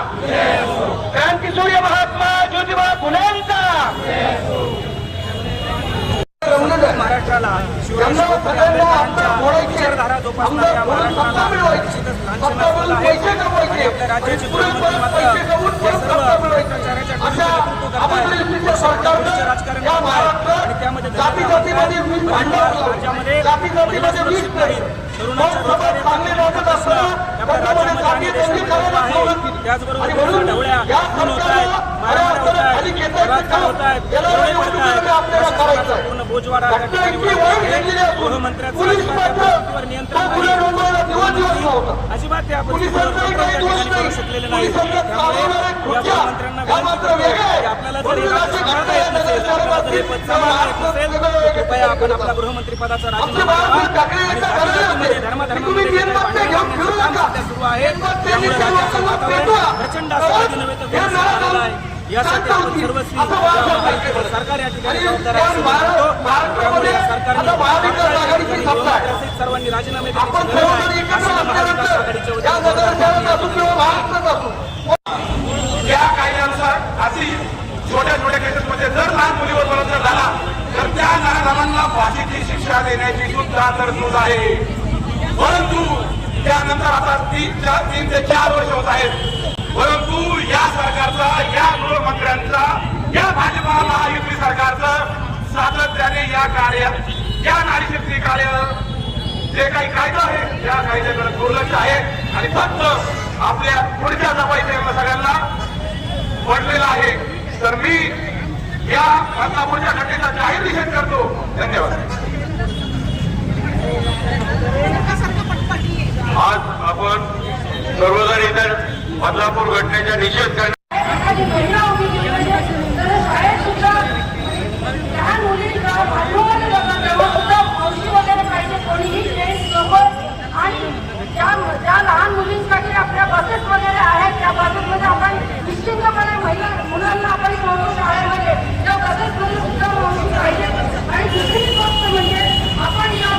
क्रांतीसूर्य महात्मा ज्योतिबा फुलेंचा महाराष्ट्राला विचारधारा जोपासणाऱ्या राज्यामध्ये त्याचबरोबर ढवळ्या होत आहेत पूर्ण त्या परिस्थितीवर नियंत्रण अजिबात त्या शकलेले नाही. त्यामुळे या गृहमंत्र्यांना आपल्याला जर हे राज्य सांभाळता येत नसेल आपल्याला जर हे पद सांभाळता येत नसेल तर कृपया आपण आपला गृहमंत्री पदाचा राजीनामा धर्माधर्मामध्ये सुरू आहे. त्यामुळे राज्याचं वातावरण प्रचंड असं नव्हे तर बेभत्स झालेलं आहे यासाठी आपण सर्वस्वी या महायुतीवर सरकार या ठिकाणी जबाबदार आहे असं म्हणतो त्यामुळे या सरकारने सर्वांनी राजीनामे देण्याची गरज आहे. असं महाविकास आघाडीच्या वतीने या कायद्यानुसार अशी छोट्या छोट्या केसेसमध्ये जर लहान मुलीवर बलात्कार झाला तर त्या लहान फाशीची शिक्षा देण्याची सुद्धा तरतूद आहे. परंतु त्यानंतर आता तीन चार तीन ते चार वर्ष होत आहेत. परंतु या सरकारचा या गृहमंत्र्यांचा या भाजपा महायुती सरकारचं सातत्याने या कार्यात या नारीशक्ती कार्य जे काही कायदा आहे त्या कायद्याकडे दुर्लक्ष आहे. आणि फक्त आपल्या पुढच्या जबाईच्या सगळ्यांना पडलेला आहे. तर मी या बदलापूरच्या घटनेचा जाहीर निषेध करतो. धन्यवाद. आज आपण सर्वजण इतर बदलापूर घटनेचा निषेध करण्यात एखादी महिला उभी केली म्हणजे तर शाळेत सुद्धा लहान मुलींना बाथरूममध्ये जातात तेव्हा सुद्धा मावशी वगैरे पाहिजे कोणीही फ्रेंड्स सोबत आणि ज्या ज्या लहान मुलींसाठी आपल्या बसेस वगैरे आहेत त्या बसेसमध्ये आपण निश्चितपणे महिला मुलांना आपण सोडतो शाळेमध्ये त्या बसेसमध्ये सुद्धा मावशी पाहिजे आणि दुसरी गोष्ट म्हणजे आपण या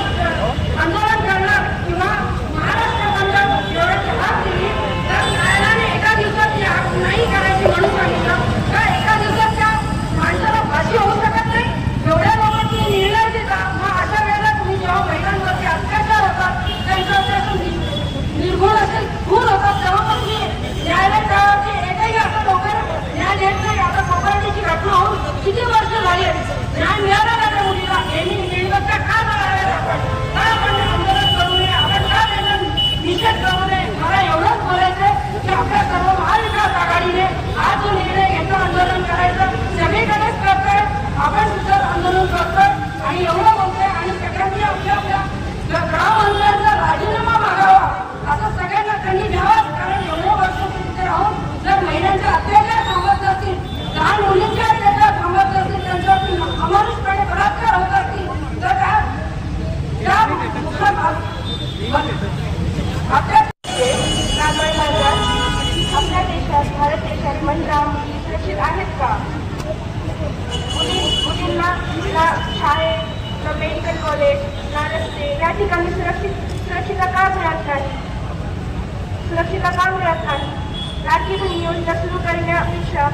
आंदोलन करणार किंवा महाराष्ट्र बंद एवढ्याची हात दिली तर न्यायालयाने एका दिवसात ती हात नाही करायची म्हणून सांगितलं तर एका दिवसात त्या माणसाला फाशी होऊ शकत नाही एवढ्या लोकांनी निर्णय दिला मग अशा वेळेला तुम्ही जेव्हा महिलांवरती अत्याचार होतात त्यांच्यावरती असं निर्गुण असेल खून होतात तेव्हा पण तुम्ही न्यायालय त्यावरती एकही असं लोकांना न्याय देत नाही आता कोकणाची घटना होऊन किती वर्ष झाली आहेत न्याय मिळाला का त्या मुलीला यांनी मेणबत्त्या का जळाव्या आपण का आपण आंदोलन करू नये आपण का त्याचा निषेध करू नये मला एवढंच बोलायचंय की आपल्या सर्व महाविकास आघाडीने हा जो निर्णय घेतो आंदोलन करायचं सगळीकडेच करतोय आपण सुद्धा आंदोलन करतोय आणि एवढं बोलतोय आणि सगळ्यांनी आपल्या आपल्या गृहमंत्र्यांचा राजीनामा मागावा असं सगळ्यांना त्यांनी द्यावं कारण एवढे वर्ष तिथे राहून जर महिलांचे अत्याचार थांबत असतील लहान मुलींचे अत्याचार थांबत असतील त्यांच्यावरती अमानुषपणे बलात्कार होत असतील तर त्या त्या आपल्या आपल्या देशात भारत देशात सुरक्षित आहेत का? मुली मुलींना ना शाळेत मेडिकल कॉलेज ना रस्ते या ठिकाणी सुरक्षित सुरक्षितता का मिळत नाही सुरक्षितता का मिळत नाही लाडकी बहीण योजना सुरू करण्यापेक्षा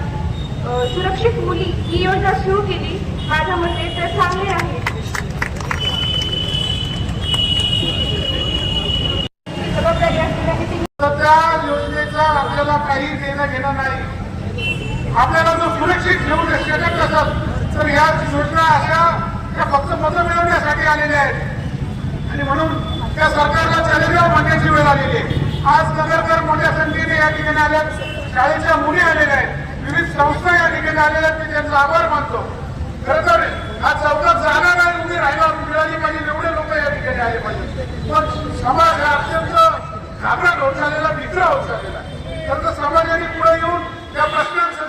सुरक्षित मुली ही योजना सुरू केली माझ्या मते तर चांगले आहे. जबाबदारी योजनेचा आपल्याला काही देणं घेणं नाही. आपल्याला जो सुरक्षित ठेवून शकत असेल तर या योजना अशा त्या फक्त मतं मिळवण्यासाठी आलेल्या आहेत. आणि म्हणून त्या सरकारला चॅलेंजर मागण्याची वेळ आलेली आहे. आज नगरकर मोठ्या संख्येने या ठिकाणी आल्या शाळेच्या मुली आलेल्या आहेत विविध संस्था या ठिकाणी आलेल्या आहेत मी त्यांचा आभार मानतो. खरं तर हा चौकात जागा नाही उभी राहायला मिळाली पाहिजे एवढे लोक या ठिकाणी आले पाहिजे. पण समाज हा अत्यंत घाबरट होत चाललेला मित्र होत चाललेला आहे. तर समाजाने पुढे येऊन त्या प्रश्नांचा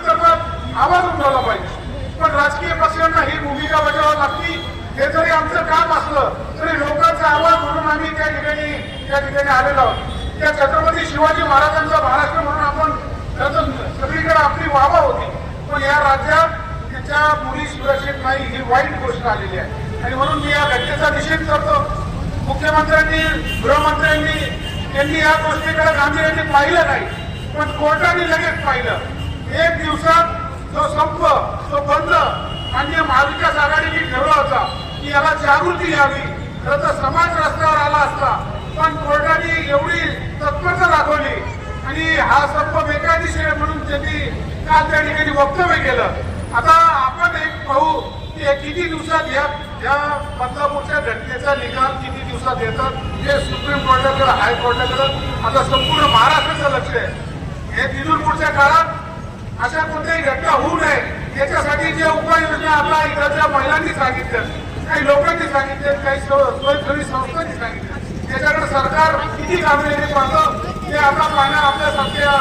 आवाज उठवला पाहिजे. पण राजकीय पक्षांना ही भूमिका बजावावी लागती. हे जरी आमचं काम असलं तरी लोकांचा आवाज म्हणून आम्ही त्या ठिकाणी त्या ठिकाणी आलेलो आहोत. त्या छत्रपती शिवाजी महाराजांचा महाराष्ट्र म्हणून आपण खरं सगळीकडे आपली वावा होती. पण या राज्यात तिच्या मुली सुरक्षित नाही ही वाईट गोष्ट आलेली आहे. आणि म्हणून मी या घटनेचा निषेध करतो. मुख्यमंत्र्यांनी गृहमंत्र्यांनी त्यांनी या गोष्टीकडे यांनी पाहिलं नाही. पण कोर्टाने लगेच पाहिलं. एक दिवसात जो संप तो बंद आणि महाविकास आघाडीने ठेवला होता की याला जागृती यावी. खरं तर समाज रस्त्यावर आला असता पण कोर्टाने एवढी तत्परता दाखवली. आणि हा संप बेकायदेशीर म्हणून त्यांनी काल त्या ठिकाणी वक्तव्य केलं. आता आपण एक पाहू की किती दिवसात या या बदलापूरच्या घटनेचा निकाल किती दिवसात येतात हे सुप्रीम कोर्टाकडे हायकोर्टाकडे आता संपूर्ण महाराष्ट्राचं लक्ष आहे. हे तिथून पुढच्या काळात अशा कोणत्याही घटना होऊ नये. याच्यासाठी जे उपाययोजना आपल्या इकडच्या महिलांनी सांगितल्या. काही लोकांनी सांगितले काही स्व- स्वयंसेवी संस्थांनी सांगितले त्याच्याकडे सरकार किती गांभीर्याने पाहतं. ते आता पाहणं आपल्यासारख्या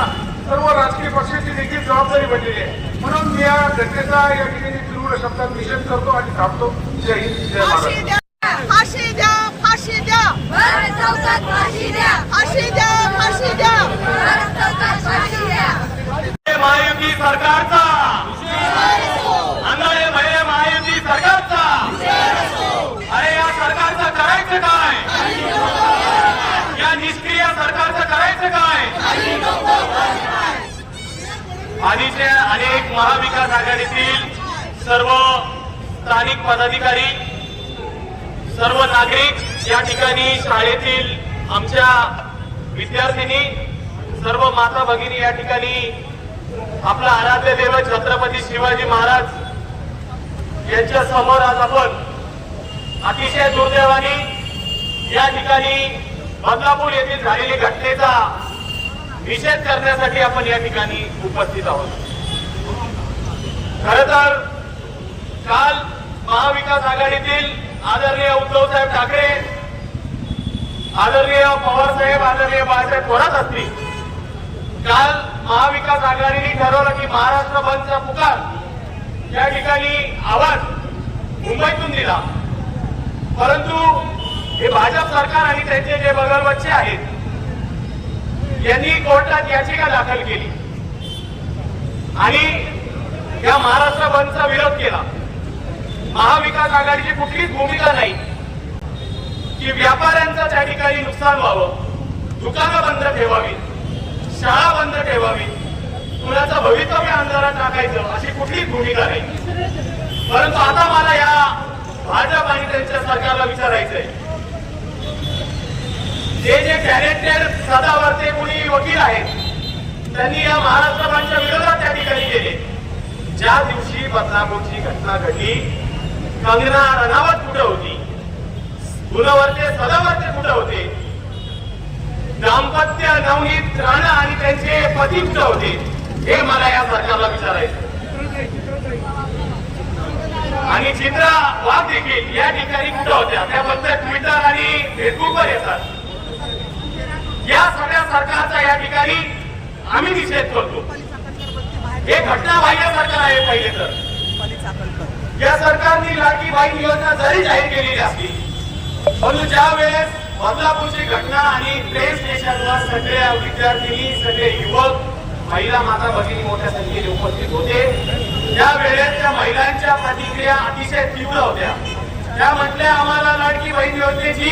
सर्व राजकीय पक्षाची देखील जबाबदारी बनलेली आहे. म्हणून मी या घटनेचा या ठिकाणी तीव्र शब्दात निषेध करतो आणि थांबतो. जय हिंद जय महाराष्ट्र फाशी द्या फाशी द्या. फाशी द्या भारत चौकात फाशी द्या महायुती सरकारचा. आंधळे भये महायुती सरकारचा. अरे या सरकारचं करायचं काय? या निष्क्रिय सरकारचं करायचं काय? आधीचे अनेक महाविकास आघाडीतील सर्व स्थानिक पदाधिकारी सर्व नागरिक या ठिकाणी शाळेतील आमच्या विद्यार्थिनी सर्व माता भगिनी या ठिकाणी आपला आराध्य देव छत्रपती शिवाजी महाराज. यांच्या समोर आज आपण अतिशय दुर्दैवाने या ठिकाणी बदलापूर येथील झालेली घटनेचा निषेध करण्यासाठी आपण या ठिकाणी उपस्थित आहोत. खर तर काल महाविकास आघाडीतील आदरणीय उद्धव साहेब ठाकरे आदरणीय पवार साहेब आदरणीय बाळासाहेब थोरात असतील. काल महाविकास आघाडीने ठरवलं की महाराष्ट्र बंदचा पुकार. या ठिकाणी आवाज मुंबईतून दिला. परंतु हे भाजप सरकार आणि त्यांचे जे बगलवच्चे आहेत यांनी कोर्टात याचिका दाखल केली. आणि या महाराष्ट्र बंदचा विरोध केला. महाविकास आघाडीची कुठलीच भूमिका नाही. की व्यापाऱ्यांचं त्या ठिकाणी नुकसान व्हावं दुकानं बंद ठेवावी शाळा बंद ठेवावी. कुणाचं भवितव्य अंधारात टाकायचं अशी कुठलीच भूमिका नाही. परंतु आता मला या भाजप आणि त्यांच्या सरकारला विचारायचंय. जे जे टॅलेंटेड सदावरचे कुणी वकील आहेत त्यांनी या महाराष्ट्राच्या विरोधात त्या ठिकाणी गेले ज्या दिवशी बदलापूरची घटना घडली कंगना रणावत कुठं होती? गुणवरते सदावरते कुठं होते? दाम्पत्य नवनीत राणा आणि त्यांचे पती होते हे मला या सरकारला विचारायचं आणि चित्रा वाघ देखील या ठिकाणी कुठं होत्या? त्याबद्दल ट्विटर आणि फेसबुकवर येतात. या सगळ्या सरकारचा या ठिकाणी आम्ही निषेध करतो. हे घटनाबाह्य सरकार आहे पहिले तर. या सरकारने लाडकी बाई योजना जरी जाहीर केलेली असली परंतु ज्या वेळेस बदलापूरची घटना आणि प्लेन स्टेशनवर सगळ्या विद्यार्थिनी सगळे युवक महिला माता भगिनी मोठ्या संख्येने उपस्थित होते. त्या वेळेस त्या महिलांच्या प्रतिक्रिया अतिशय तीव्र होत्या. त्या म्हटल्या आम्हाला लाडकी बहीण योजनेची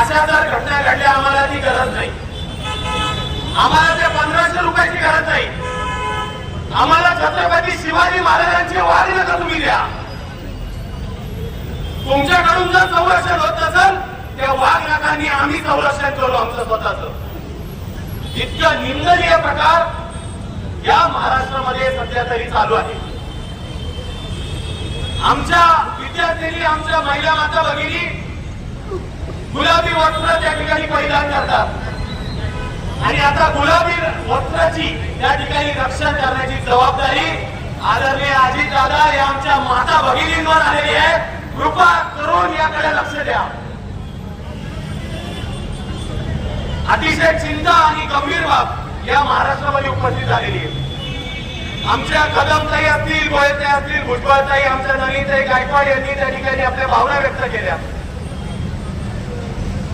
अशा जर घटना घडल्या आम्हाला ती गरज नाही. आम्हाला त्या पंधराशे रुपयाची गरज नाही. आम्हाला छत्रपती शिवाजी महाराजांची वारी नका तुम्ही द्या. तुमच्याकडून जर संरक्षण होत असेल त्या वाघ नकांनी आम्ही संरक्षण करू आमचं स्वतःच. इतकं निंदनीय प्रकार या महाराष्ट्रामध्ये सध्या तरी चालू आहे. आमच्या विद्यार्थ्यांनी आमच्या महिला माता भगिनी गुलाबी वस्त्र त्या ठिकाणी परिधान करतात. आणि आता गुलाबी वस्त्राची त्या ठिकाणी रक्षण करण्याची जबाबदारी आदरणीय अजित दादा या आमच्या माता भगिनींवर आलेली आहे. कृपा करून याकडे लक्ष द्या. अतिशय चिंता आणि गंभीर बाब या महाराष्ट्रामध्ये उपस्थित झालेली आहे. आमच्या कदमताई असतील गोयताई असतील भुजबळताई आमच्या नलिताई गायकवाड यांनी त्या ठिकाणी आपल्या भावना व्यक्त केल्या.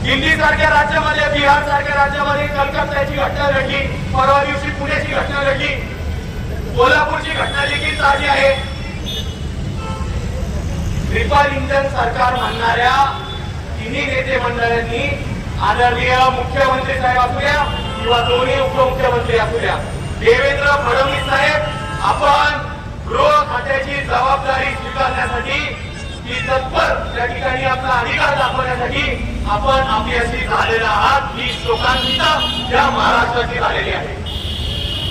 दिल्ली सारख्या राज्यामध्ये बिहार सारख्या राज्यामध्ये कलकत्त्याची घटना घडली परवा दिवशी पुण्याची घटना घडली कोल्हापूरची घटना देखील ताजी आहे. ट्रिपल इंजन सरकार म्हणणाऱ्या तिन्ही नेते मंडळांनी आदरणीय मुख्यमंत्री साहेब असू द्या किंवा दोन्ही उपमुख्यमंत्री असू द्या देवेंद्र फडणवीस साहेब आपण गृह खात्याची जबाबदारी स्वीकारण्यासाठी ती तत्पर त्या ठिकाणी आपला अधिकार दाखवण्यासाठी आपण आपल्याशी झालेला आहात. ही शोकांतिका या महाराष्ट्राची झालेली आहे.